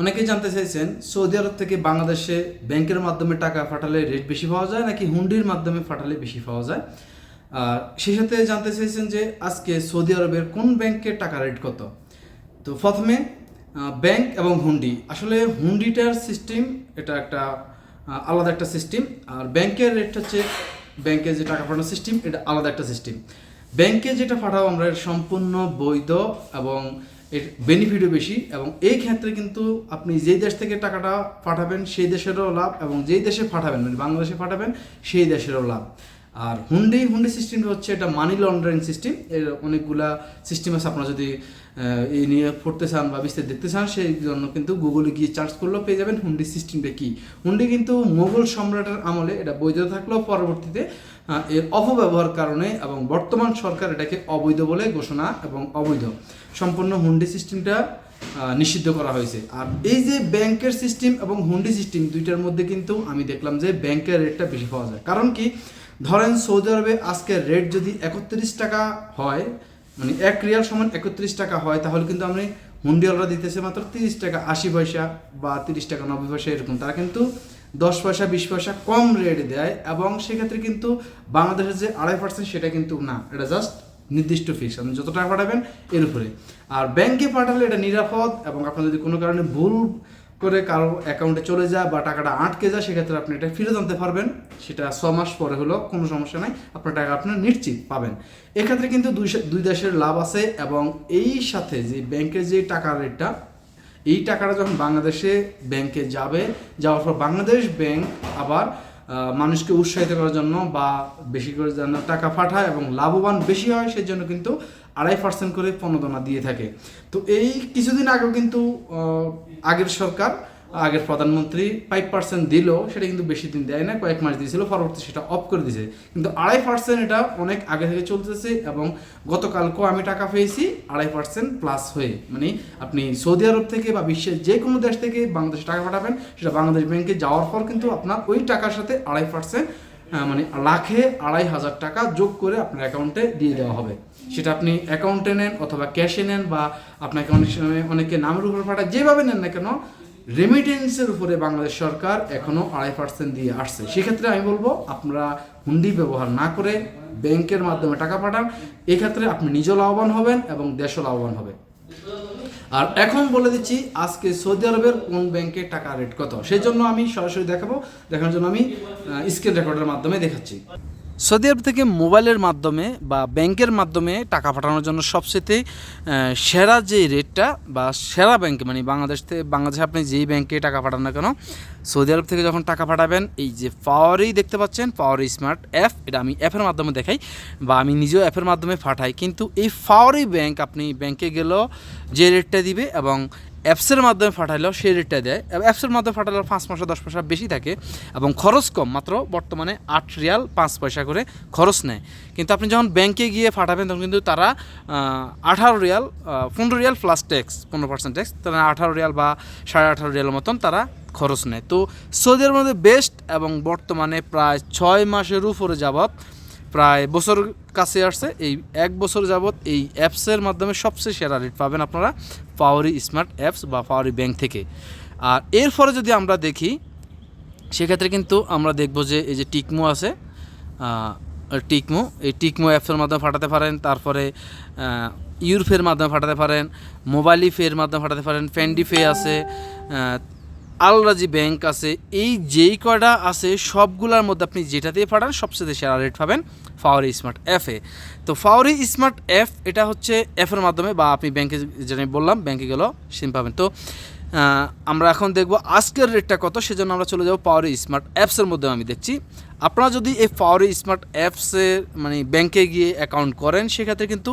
অনেকেই জানতে চাইছেন, সৌদি আরব থেকে বাংলাদেশে ব্যাংকের মাধ্যমে টাকা পাঠালে রেট বেশি পাওয়া যায় নাকি হুন্ডির মাধ্যমে পাঠালে বেশি পাওয়া যায়? আর সেই সাথে জানতে চাইছেন যে আজকে সৌদি আরবের কোন ব্যাংকের টাকা রেট কত? তো প্রথমে ব্যাংক এবং হুন্ডি। আসলে হুন্ডিটার সিস্টেম এটা একটা আলাদা একটা সিস্টেম আর ব্যাংকের রেট হচ্ছে, ব্যাংকে যে টাকা পাঠানোর সিস্টেম এটা আলাদা একটা সিস্টেম ব্যাংকে যেটা পাঠাবো আমরা সম্পূর্ণ বৈধ এবং এর বেনিফিটও বেশি এবং এই ক্ষেত্রে কিন্তু আপনি যেই দেশ থেকে টাকাটা পাঠাবেন, সেই দেশেরও লাভ এবং যেই দেশে পাঠাবেন মানে বাংলাদেশে পাঠাবেন, সেই দেশেরও লাভ। আর হুন্ডি হুন্ডি সিস্টেমটা হচ্ছে এটা মানি লন্ডারিং সিস্টেম এর অনেকগুলা সিস্টেম আছে, আপনারা যদি এই নিয়ে পড়তে চান বা বিস্তারিত দেখতে চান, সেই জন্য কিন্তু গুগলে গিয়ে চার্জ করলেও পেয়ে যাবেন হুন্ডি সিস্টেমটা কি। হুন্ডি কিন্তু মোগল সম্রাটের আমলে এটা বৈধ থাকলেও পরবর্তীতে এর অপব্যবহার কারণে এবং বর্তমান সরকার এটাকে অবৈধ বলে ঘোষণা এবং অবৈধ। সম্পূর্ণ হুন্ডি সিস্টেমটা নিষিদ্ধ করা হয়েছে। আর এই যে ব্যাংকের সিস্টেম এবং হুন্ডি সিস্টেম দুইটার মধ্যে কিন্তু আমি দেখলাম যে ব্যাংকের রেটটা বেশি পাওয়া যায়। কারণ কি, ধরেন সৌদি আরবে আজকের রেট যদি একত্রিশ টাকা হয় মানে এক রিয়াল সমান একত্রিশ টাকা হয়, তাহলে কিন্তু আমি হুন্ডিওয়ালরা দিতেছে মাত্র তিরিশ টাকা, আশি পয়সা বা তিরিশ টাকা, নব্বই পয়সা এরকম। তারা কিন্তু দশ পয়সা, বিশ পয়সা কম রেট দেয় এবং সেক্ষেত্রে কিন্তু বাংলাদেশের যে আড়াই পার্সেন্ট সেটা কিন্তু না। এটা জাস্ট নির্দিষ্ট ফিক্স আপনি যত টাকা পাঠাবেন, এর উপরে। আর ব্যাংকে পাঠালে এটা নিরাপদ এবং আপনার যদি কোনো কারণে ভুল করে কারও অ্যাকাউন্টে চলে যায় বা টাকাটা আটকে যায়, সেক্ষেত্রে আপনি এটা ফিরে আনতে পারবেন। সেটা ছ মাস পরে হলো, কোনো সমস্যা নাই। আপনার টাকা আপনার নিশ্চিত পাবেন। এক্ষেত্রে কিন্তু দুই দুই দেশের লাভ আছে এবং এই সাথে যে ব্যাংকের যে টাকার রেটটা এই টাকাটা যখন বাংলাদেশে ব্যাংকে যাবে, যাওয়ার পর বাংলাদেশ ব্যাংক আবার মানুষকে উৎসাহিত করার জন্য বা বেশি করে যেন টাকা পাঠায় এবং লাভবান বেশি হয় সেই জন্য কিন্তু আড়াই পার্সেন্ট করে প্রণোদনা দিয়ে থাকে। তো এই কিছুদিন আগেও কিন্তু আগের সরকার আগের প্রধানমন্ত্রী ফাইভ পার্সেন্ট দিল, সেটা কিন্তু বেশি দিন দেয় না কয়েক মাস দিয়েছিল, পরবর্তী সেটা অফ করে দিয়েছে কিন্তু আড়াই পার্সেন্ট এটা অনেক আগে থেকে চলতেছে এবং গতকালকেও আমি টাকা পেয়েছি আড়াই পার্সেন্ট প্লাস হয়ে। মানে আপনি সৌদি আরব থেকে বা বিশ্বের যে কোনো দেশ থেকে বাংলাদেশে টাকা পাঠাবেন, সেটা বাংলাদেশ ব্যাংকে যাওয়ার পর কিন্তু আপনার ওই টাকার সাথে আড়াই পার্সেন্ট মানে লাখে আড়াই হাজার টাকা যোগ করে আপনার অ্যাকাউন্টে দিয়ে দেওয়া হবে। সেটা আপনি অ্যাকাউন্টে নেন অথবা ক্যাশে নেন বা আপনাকে অনেক সময় অনেকে নামের উপর পাঠায়, যেভাবে নেন না কেন রেমিটেন্সের উপরে বাংলাদেশ সরকার এখনও আড়াই পার্সেন্ট দিয়ে আসছে। সেক্ষেত্রে আমি বলব, আপনারা হুন্ডি ব্যবহার না করে ব্যাংকের মাধ্যমে টাকা পাঠান। এক্ষেত্রে আপনি নিজেও লাভবান হবেন এবং দেশও লাভবান হবে। আর এখন বলে দিচ্ছি, আজকে সৌদি আরবের কোন ব্যাংকে টাকা রেট কত? সেই জন্য আমি সরাসরি দেখাবো। দেখানোর জন্য আমি স্ক্রিন রেকর্ডের মাধ্যমে দেখাচ্ছি। সৌদি আরব থেকে মোবাইলের মাধ্যমে বা ব্যাংকের মাধ্যমে টাকা পাঠানোর জন্য সবচেয়ে সেরা যে রেটটা বা সেরা ব্যাংকে মানে বাংলাদেশ থেকে বাংলাদেশে আপনি যেই ব্যাংকে টাকা পাঠান না কেন, সৌদি আরব থেকে যখন টাকা পাঠাবেন, এই যে পাওয়ারই দেখতে পাচ্ছেন, পাওয়ারি স্মার্ট অ্যাপ, এটা আমি অ্যাপের মাধ্যমে দেখাই বা আমি নিজেও অ্যাপের মাধ্যমে পাঠাই। কিন্তু এই পাওয়ারি ব্যাংক, আপনি ব্যাংকে গেলেও যে রেটটা দিবে এবং অ্যাপসের মাধ্যমে পাঠালেও সেই রেটটা দেয়। অ্যাপসের মাধ্যমে পাঠালেও পাঁচ পয়সা, দশ পয়সা বেশি থাকে এবং খরচ কম, মাত্র বর্তমানে আট রিয়াল পাঁচ পয়সা করে খরচ নেয়। কিন্তু আপনি যখন ব্যাংকে গিয়ে পাঠাবেন তখন কিন্তু তারা আঠারো রিয়াল পনেরো রিয়াল প্লাস ট্যাক্স পনেরো পার্সেন্ট ট্যাক্স তারা আঠারো রিয়াল বা সাড়ে আঠারো রিয়ালের মতন তারা খরচ নেয়। তো সৌদির মধ্যে বেস্ট এবং বর্তমানে প্রায় ছয় মাসের উপরে যাবৎ প্রায় বছর কাছে আসছে। এই এক বছর যাবৎ এই অ্যাপসের মাধ্যমে সবচেয়ে সেরা রেট পাবেন আপনারা পাওয়ারি স্মার্ট অ্যাপস বা পাওয়ারি ব্যাংক থেকে। আর এরপরে যদি আমরা দেখি, সেক্ষেত্রে কিন্তু আমরা দেখব যে এই যে টিকমো আছে টিকমো এই টিকমো অ্যাপসের মাধ্যমে পাঠাতে পারেন। তারপরে ইউরফের মাধ্যমে পাঠাতে পারেন মোবাইলি ফের মাধ্যমে ফাটাতে পারেন ফ্যান্ডি ফে আছে আলরাজি ব্যাংক আছে, এই যেই কয়টা আছে, সবগুলোর মধ্যে আপনি যেটা দিয়ে পাঠান, সবচেয়ে সেরা রেট পাবেন ফাওয়ারি স্মার্ট অ্যাপে তো ফাওয়ারি স্মার্ট অ্যাপ এটা হচ্ছে অ্যাপের মাধ্যমে, বা আপনি ব্যাংকে যেটা বললাম, ব্যাংকে গেলেও সিম পাবেন। তো আমরা এখন দেখব আজকের রেটটা কত, সেজন্য আমরা চলে যাব পাওয়ারি স্মার্ট অ্যাপসের মধ্যে আমি দেখছি। আপনারা যদি এই পাওয়ারি স্মার্ট অ্যাপসের মানে ব্যাংকে গিয়ে অ্যাকাউন্ট করেন, সেক্ষেত্রে কিন্তু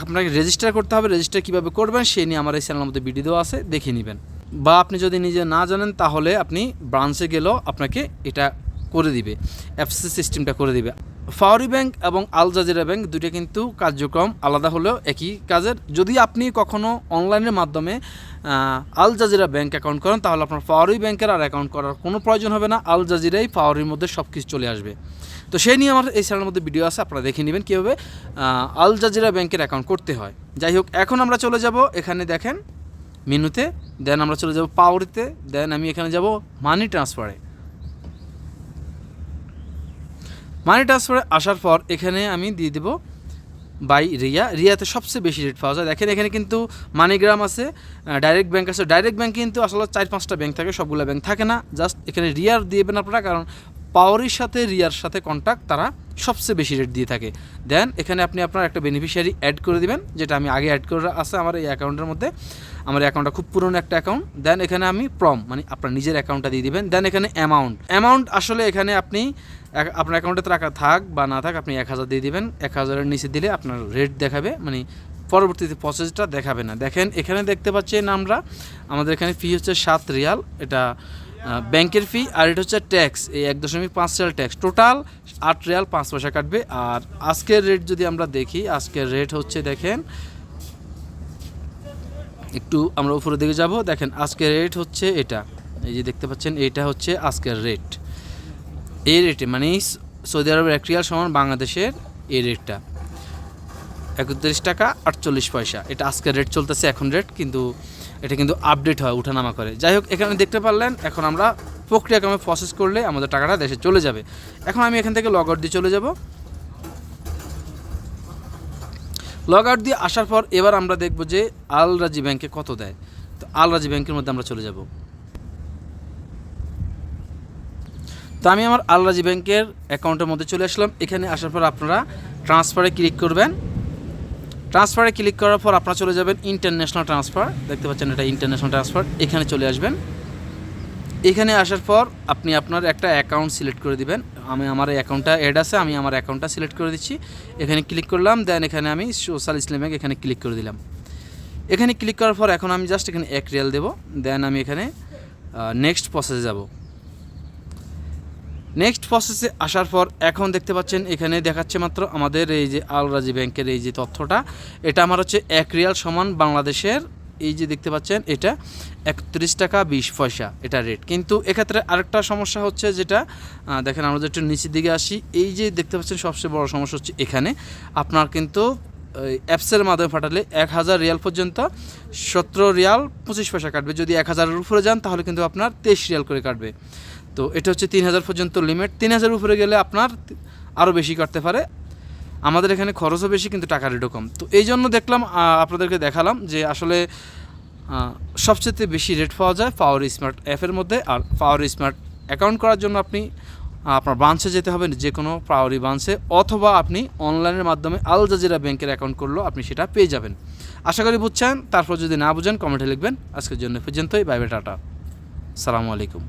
আপনাকে রেজিস্টার করতে হবে। রেজিস্টার কীভাবে করবেন সেই নিয়ে আমার এই চ্যানেলের মধ্যে ভিডিও আছে, দেখে নেবেন। বা আপনি যদি নিজে না জানেন, তাহলে আপনি ব্রাঞ্চে গেলেও আপনাকে এটা করে দিবে অ্যাপসি সিস্টেমটা করে দিবে। ফাওয়ারি ব্যাংক এবং আল জাজিরা ব্যাংক দুটো কিন্তু কার্যক্রম আলাদা হলেও একই কাজের। যদি আপনি কখনো অনলাইনের মাধ্যমে আল জাজিরা ব্যাংক অ্যাকাউন্ট করেন, তাহলে আপনার ফাওয়ারি ব্যাংকের আর অ্যাকাউন্ট করার কোনো প্রয়োজন হবে না। আল জাজিরাই ফাওয়ারির মধ্যে সব কিছু চলে আসবে। তো সেই নিয়ে আমার এই চ্যানেলের মধ্যে ভিডিও আছে, আপনারা দেখে নেবেন কীভাবে আল জাজিরা ব্যাংকের অ্যাকাউন্ট করতে হয়। যাই হোক, এখন আমরা চলে যাব। এখানে দেখেন মেনুতে দেন আমরা চলে যাব পাওয়ারিতে দেন আমি এখানে যাব মানি ট্রান্সফারে মানি ট্রান্সফারে আসার পর এখানে আমি দিয়ে দেবো বাই রিয়া। রিয়াতে সবচেয়ে বেশি রেট পাওয়া যায়। দেখেন এখানে কিন্তু মানিগ্রাম আছে ডাইরেক্ট ব্যাংক আছে। ডাইরেক্ট ব্যাংক কিন্তু আসলে চার পাঁচটা ব্যাংক থাকে, সবগুলো ব্যাংক থাকে না। জাস্ট এখানে রিয়ার দিয়েবেন আপনারা, কারণ পাওয়ারের সাথে রিয়ার সাথে কন্ট্যাক্ট তারা সবচেয়ে বেশি রেট দিয়ে থাকে। দেন এখানে আপনি আপনার একটা বেনিফিশিয়ারি অ্যাড করে দিবেন, যেটা আমি আগে অ্যাড করে আছে আমার এই অ্যাকাউন্টের মধ্যে। আমার অ্যাকাউন্টটা খুব পুরনো একটা অ্যাকাউন্ট দেন এখানে আমি প্রম মানে আপনার নিজের অ্যাকাউন্টটা দিয়ে দিবেন। দেন এখানে অ্যামাউন্ট অ্যামাউন্ট আসলে এখানে আপনি আপনার অ্যাকাউন্টে টাকা থাক বা না থাক, আপনি এক হাজার দিয়ে দিবেন। এক হাজারের নিচে দিলে আপনার রেট দেখাবে মানে পরবর্তীতে প্রসেসটা দেখাবে না। দেখেন, এখানে দেখতে পাচ্ছেন আমরা, আমাদের এখানে ফি হচ্ছে সাত রিয়াল। এটা ব্যাংকের ফি আর এটা হচ্ছে ট্যাক্স এই এক দশমিক পাঁচ রিয়াল ট্যাক্স টোটাল আট রিয়াল পাঁচ পয়সা কাটবে। আর আজকের রেট যদি আমরা দেখি, আজকের রেট হচ্ছে দেখেন, একটু আমরা উপরের দিকে যাব। দেখেন, আজকের রেট হচ্ছে এটা। এই যে দেখতে পাচ্ছেন, এটা হচ্ছে আজকের রেট এই রেটে মানে সৌদি আরবের এক রিয়াল সমান বাংলাদেশের এই রেটটা একত্রিশ টাকা আটচল্লিশ পয়সা। এটা আজকের রেট চলতেছে এখন রেট কিন্তু এটা কিন্তু আপডেট হয়, উঠানামা করে। যাই হোক, এখানে দেখতে পারলেন, এখন আমরা প্রক্রিয়াক্রমে প্রসেস করলে আমাদের টাকাটা দেশে চলে যাবে। এখন আমি এখান থেকে লগ আউট দিয়ে চলে যাব। লগ আউট দিয়ে আসার পর এবার আমরা দেখব যে আল রাজি ব্যাংকে কত দেয়। তো আল রাজি ব্যাংকের মধ্যে আমরা চলে যাব। তো আমি আমার আল রাজি ব্যাংকের অ্যাকাউন্টের মধ্যে চলে আসলাম। এখানে আসার পর আপনারা ট্রান্সফারে ক্লিক করবেন। ট্রান্সফারে ক্লিক করার পর আপনারা চলে যাবেন ইন্টারন্যাশনাল ট্রান্সফার দেখতে পাচ্ছেন এটা ইন্টারন্যাশনাল ট্রান্সফার এখানে চলে আসবেন। এখানে আসার পর আপনি আপনার একটা অ্যাকাউন্ট সিলেক্ট করে দিবেন। আমি আমার অ্যাকাউন্টটা অ্যাড আছে, আমি আমার অ্যাকাউন্টটা সিলেক্ট করে দিচ্ছি। এখানে ক্লিক করলাম দেন এখানে আমি সোশ্যাল ইসলাম ব্যাংক এখানে ক্লিক করে দিলাম। এখানে ক্লিক করার পর এখন আমি জাস্ট এখানে এক রিয়াল দেবো। দেন আমি এখানে নেক্সট প্রসেসে যাব। নেক্সট প্রসেসে আসার পর এখন দেখতে পাচ্ছেন, এখানে দেখাচ্ছে মাত্র আমাদের এই যে আলরাজি ব্যাংকের এই যে তথ্যটা। এটা আমার হচ্ছে এক রিয়াল সমান বাংলাদেশের, এই যে দেখতে পাচ্ছেন, এটা একত্রিশ টাকা বিশ পয়সা এটা রেট কিন্তু এক্ষেত্রে আরেকটা সমস্যা হচ্ছে যেটা দেখেন আমরা একটু নিচের দিকে আসি, এই যে দেখতে পাচ্ছেন সবচেয়ে বড় সমস্যা হচ্ছে এখানে, আপনার কিন্তু অ্যাপসের মাধ্যমে পাঠালে এক হাজার রিয়াল পর্যন্ত সতেরো রিয়াল পঁচিশ পয়সা কাটবে। যদি এক হাজারের উপরে যান তাহলে কিন্তু আপনার তেইশ রিয়াল করে কাটবে। তো এটা হচ্ছে তিন হাজার পর্যন্ত লিমিট তিন হাজার উপরে গেলে আপনার আরও বেশি কাটতে পারে। আমাদের এখানে খরচও বেশি, কিন্তু টাকা রেটও কম। তো এই জন্য দেখলাম আপনাদেরকে দেখালাম যে আসলে সবচেয়ে বেশি রেট পাওয়া যায় পাওয়ার স্মার্ট অ্যাপের মধ্যে। আর পাওয়ার স্মার্ট অ্যাকাউন্ট করার জন্য আপনি আপনার ব্রাঞ্চে যেতে হবে যে কোনো পাওয়ারি ব্রাঞ্চে অথবা আপনি অনলাইনের মাধ্যমে আল জাজিরা ব্যাংকের অ্যাকাউন্ট করলেও আপনি সেটা পেয়ে যাবেন। আশা করি বুঝছেন, তারপর যদি না বুঝেন কমেন্টে লিখবেন। আজকের জন্য পর্যন্তই বাইবে টাটা। সালামু আলাইকুম।